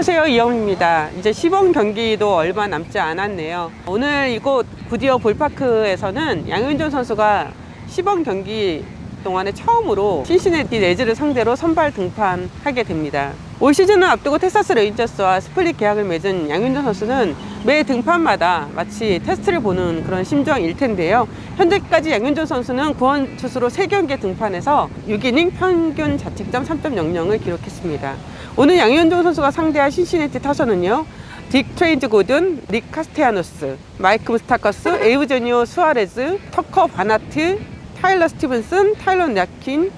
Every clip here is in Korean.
안녕하세요 이영입니다. 이제 시범 경기도 얼마 남지 않았네요. 오늘 이곳 구디어 볼파크에서는 양윤종 선수가 시범 경기 동안에 처음으로 신시내티 레즈를 상대로 선발 등판하게 됩니다. 올 시즌을 앞두고 텍사스 레인저스와 스플릿 계약을 맺은 양윤종 선수는 매 등판마다 마치 테스트를 보는 그런 심정일 텐데요. 현재까지 양윤종 선수는 구원 투수로 3경기에 등판해서 6이닝 평균 자책점 3.00을 기록했습니다. 오늘 양현종 선수가 상대할 신시내티 타선은요. 딕 트레인즈 고든, 닉 카스테아노스, 마이크 무스타커스, 에우제니오 수아레즈, 터커 바나트, 타일러 스티븐슨, 타일러 냐킨,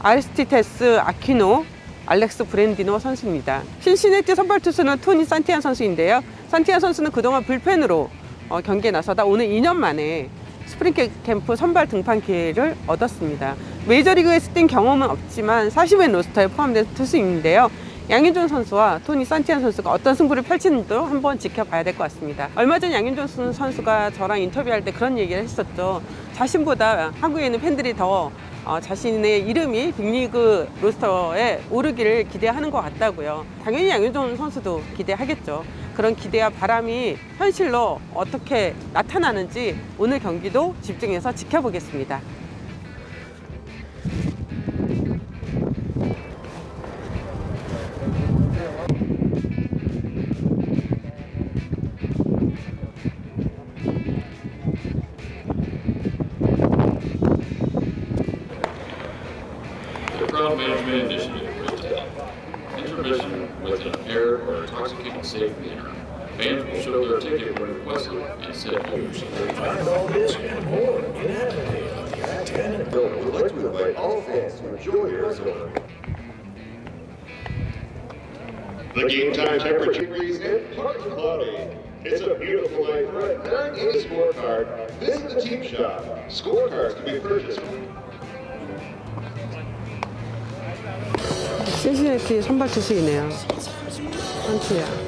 아리스티테스 아키노, 알렉스 브랜디노 선수입니다. 신시내티 선발 투수는 토니 산티안 선수인데요. 산티안 선수는 그동안 불펜으로 어, 경기에 나서다 오늘 2년 만에 스프링 캠프 선발 등판 기회를 얻었습니다. 메이저리그에서 뛴 경험은 없지만 40회 로스터에 포함된 투수인데요. 양윤종 선수와 토니 산티안 선수가 어떤 승부를 펼치는지도 한번 지켜봐야 될 것 같습니다. 얼마 전 양윤종 선수가 저랑 인터뷰할 때 그런 얘기를 했었죠. 자신보다 한국에 있는 팬들이 더 어, 자신의 이름이 빅리그 로스터에 오르기를 기대하는 것 같다고요. 당연히 양윤종 선수도 기대하겠죠. 그런 기대와 바람이 현실로 어떻게 나타나는지 오늘 경기도 집중해서 지켜보겠습니다. Intermission with an impaired or intoxicating safe manner. Fans will show their ticket when requested and sit holders. We'd like to invite all fans to enjoy Arizona. The game time temperature degrees and partly cloudy. It's a beautiful night for a 9A scorecard. Visit the team shop. Scorecards can be purchased 신시내티 선발 투수이네요. 한투야.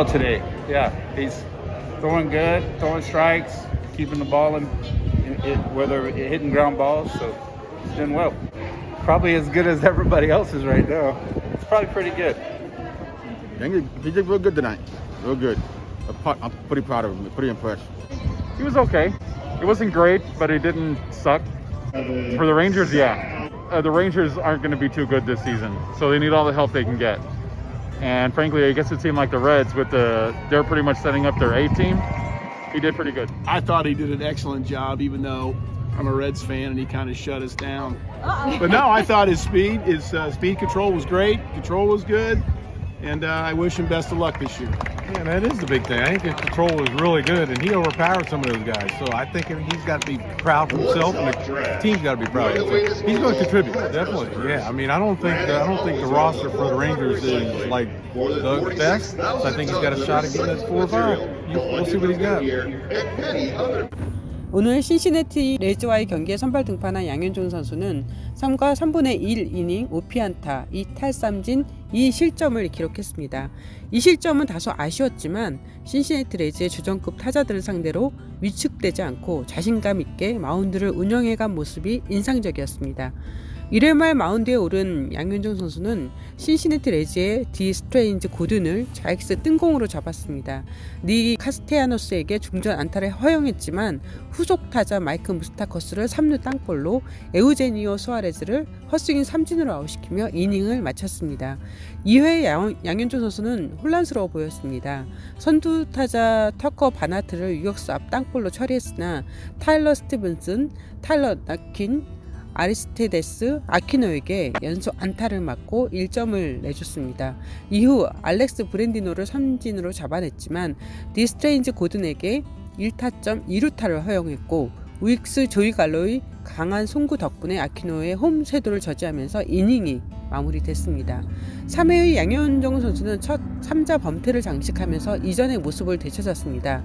well today. Yeah, he's throwing good, throwing strikes, keeping the ball in, in it, whether it hitting ground balls. So he's doing well. Probably as good as everybody else is right now. It's probably pretty good. He did real good tonight. Real good. I'm I'm pretty proud of him. Pretty impressed. He was okay. It wasn't great, but it didn't suck. For the Rangers, yeah. Uh, the Rangers aren't going to be too good this season, so they need all the help they can get. And frankly, against a team like the Reds, with the they're pretty much setting up their A team. He did pretty good. I thought he did an excellent job, even though I'm a Reds fan and he kind of shut us down. But no, I thought his speed, his uh, speed control was great. Control was good, and uh, I wish him best of luck this year. Yeah, that is the big thing. I think his control was really good, and he overpowered some of those guys. So I think he's got to be proud of himself, and the team's got to be proud of him. He's going to contribute, definitely. Yeah, I mean, I don't think the, I don't think the roster for the Rangers is like the best. So I think he's got a shot at getting us four or five. We'll see what he's got. 오늘 신시내티 레즈와의 경기에 선발 등판한 양현종 선수는 3과 3분의 1 이닝 5피안타 2탈삼진 2실점을 기록했습니다. 이 실점은 다소 아쉬웠지만 신시내티 레즈의 주전급 타자들을 상대로 위축되지 않고 자신감 있게 마운드를 운영해간 모습이 인상적이었습니다. 1회 말 마운드에 오른 양현종 선수는 신시내티 레즈의 디 스트레인지 고든을 좌익스 뜬공으로 잡았습니다. 니 카스테야노스에게 중전 안타를 허용했지만 후속 타자 마이크 무스타커스를 3루 땅볼로 에우제니오 수아레즈를 헛스윙 삼진으로 아웃시키며 이닝을 마쳤습니다. 2회 양, 양현종 선수는 혼란스러워 보였습니다. 선두 타자 터커 바나트를 유격수 앞 땅볼로 처리했으나 타일러 스티븐슨, 타일러 나킨, 아리스테데스 아키노에게 연속 안타를 맞고 1점을 내줬습니다. 이후 알렉스 브랜디노를 삼진으로 잡아냈지만 디스트레인지 고든에게 1타점 2루타를 허용했고 우익스 조이 갈로의 강한 송구 덕분에 아키노의 홈 쇄도를 저지하면서 이닝이 마무리됐습니다. 3회의 양현종 선수는 첫 3자 범퇴를 장식하면서 이전의 모습을 되찾았습니다.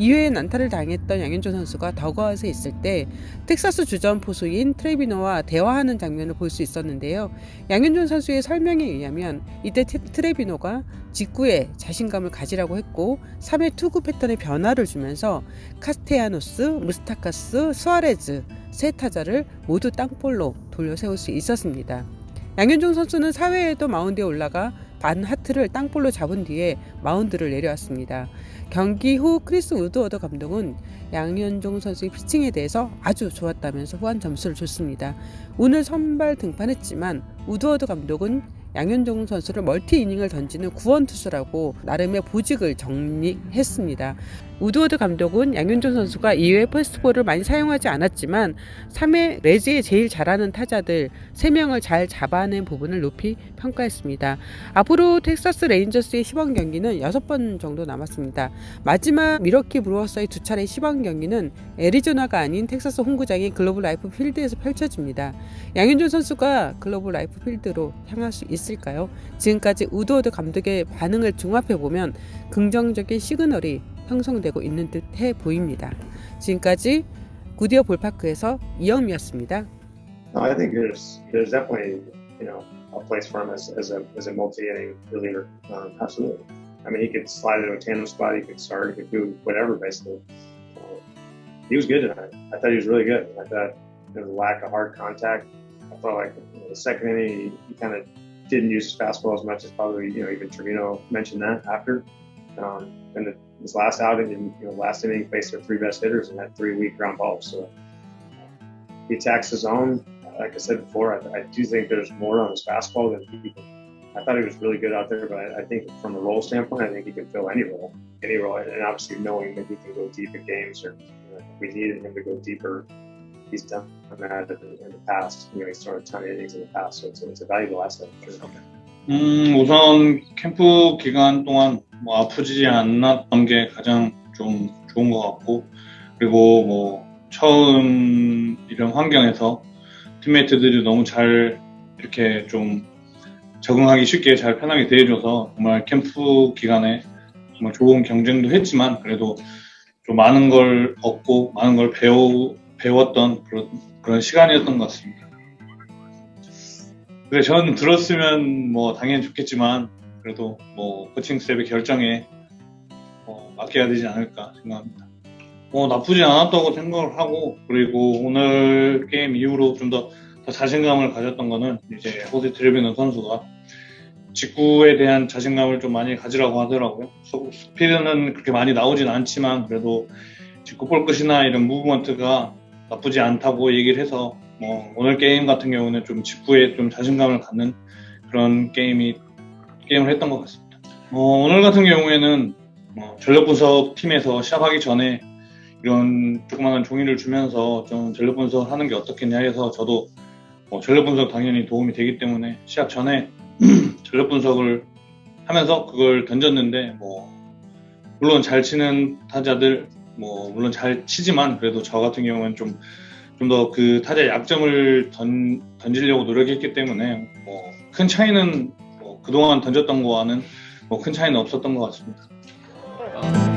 2회에 난타를 당했던 양현종 선수가 더그아웃에 있을 때 텍사스 주전 포수인 트레비노와 대화하는 장면을 볼 수 있었는데요. 양현종 선수의 설명에 의하면 이때 테- 트레비노가 직구에 자신감을 가지라고 했고 3회 투구 패턴의 변화를 주면서 카스테야노스, 무스타카스, 수아레즈 세 타자를 모두 땅볼로 돌려 세울 수 있었습니다. 양현종 선수는 4회에도 마운드에 올라가 반 하트를 땅볼로 잡은 뒤에 마운드를 내려왔습니다. 경기 후 크리스 우드워드 감독은 양현종 선수의 피칭에 대해서 아주 좋았다면서 후한 점수를 줬습니다. 오늘 선발 등판했지만 우드워드 감독은 양현종 선수를 멀티 이닝을 던지는 구원 투수라고 나름의 보직을 정리했습니다. 우드워드 감독은 양현종 선수가 2회 퍼스트볼을 많이 사용하지 않았지만 3회 레즈에 제일 잘하는 타자들 3명을 잘 잡아낸 부분을 높이 평가했습니다. 앞으로 텍사스 레인저스의 시범 경기는 6번 정도 남았습니다. 마지막 미러키 브루어스의 두 차례 시범 경기는 애리조나가 아닌 텍사스 홈구장인 글로벌 라이프 필드에서 펼쳐집니다. 양현종 선수가 글로벌 라이프 필드로 향할 수 있을까요? 지금까지 우드워드 감독의 반응을 종합해 보면 긍정적인 시그널이 형성되고 있는 듯해 보입니다. 지금까지 구디어 볼파크에서 이영미였습니다. No, I think there's there's definitely you know a place for him as, as a as a multi-inning reliever. Um, absolutely. I mean, he could slide into a tandem spot. He could start. He could do whatever basically. Uh, he was good tonight. I thought he was really good. I thought there was a lack of hard contact. I felt like you know, the second inning he, he kind of didn't use his fastball as much as probably you know even Trevino mentioned that after. Um, and the, his last outing, and you know, last inning, he faced their three best hitters and had three weak ground balls. So he attacks his own. Like I said before, I, I do think there's more on his fastball than people. I thought he was really good out there, but I, I think from a role standpoint, I think he can fill any role, any role, and obviously knowing that he can go deep in games, or you know, if we needed him to go deeper. He's done that in, in the past. You know, he's thrown a ton of innings in the past, so it's, it's a valuable asset. For sure. 음, 우선 캠프 기간 동안 뭐 아프지 않았던 게 가장 좀 좋은 것 같고, 그리고 뭐 처음 이런 환경에서 팀메이트들이 너무 잘 이렇게 좀 적응하기 쉽게 잘 편하게 대해줘서 정말 캠프 기간에 정말 좋은 경쟁도 했지만 그래도 좀 많은 걸 얻고 많은 걸 배우, 배웠던 그런, 그런 시간이었던 것 같습니다. 그래, 저는 들었으면 뭐 당연히 좋겠지만, 그래도 뭐 코칭 스텝의 결정에 맡겨야 되지 않을까 생각합니다. 뭐 나쁘지 않았다고 생각을 하고 그리고 오늘 게임 이후로 좀 더 자신감을 가졌던 거는 이제 호세 트레비너 선수가 직구에 대한 자신감을 좀 많이 가지라고 하더라고요. 소- 스피드는 그렇게 많이 나오진 않지만 그래도 직구 볼 끝이나 이런 무브먼트가 나쁘지 않다고 얘기를 해서 뭐 오늘 게임 같은 경우는 좀 직구에 좀 자신감을 갖는 그런 게임이 게임을 했던 것 같습니다. 어, 오늘 같은 경우에는 뭐 전력 분석 팀에서 시합하기 전에 이런 조그마한 종이를 주면서 좀 전력 분석을 하는 게 어떻겠냐 해서 저도 뭐 전력 분석 당연히 도움이 되기 때문에 시합 전에 전력 분석을 하면서 그걸 던졌는데 뭐 물론 잘 치는 타자들 뭐 물론 잘 치지만 그래도 저 같은 경우는 좀 좀 더 그 타자의 약점을 던, 던지려고 노력했기 때문에 뭐 큰 차이는 뭐 그동안 던졌던 거와는 뭐 큰 차이는 없었던 것 같습니다. 아.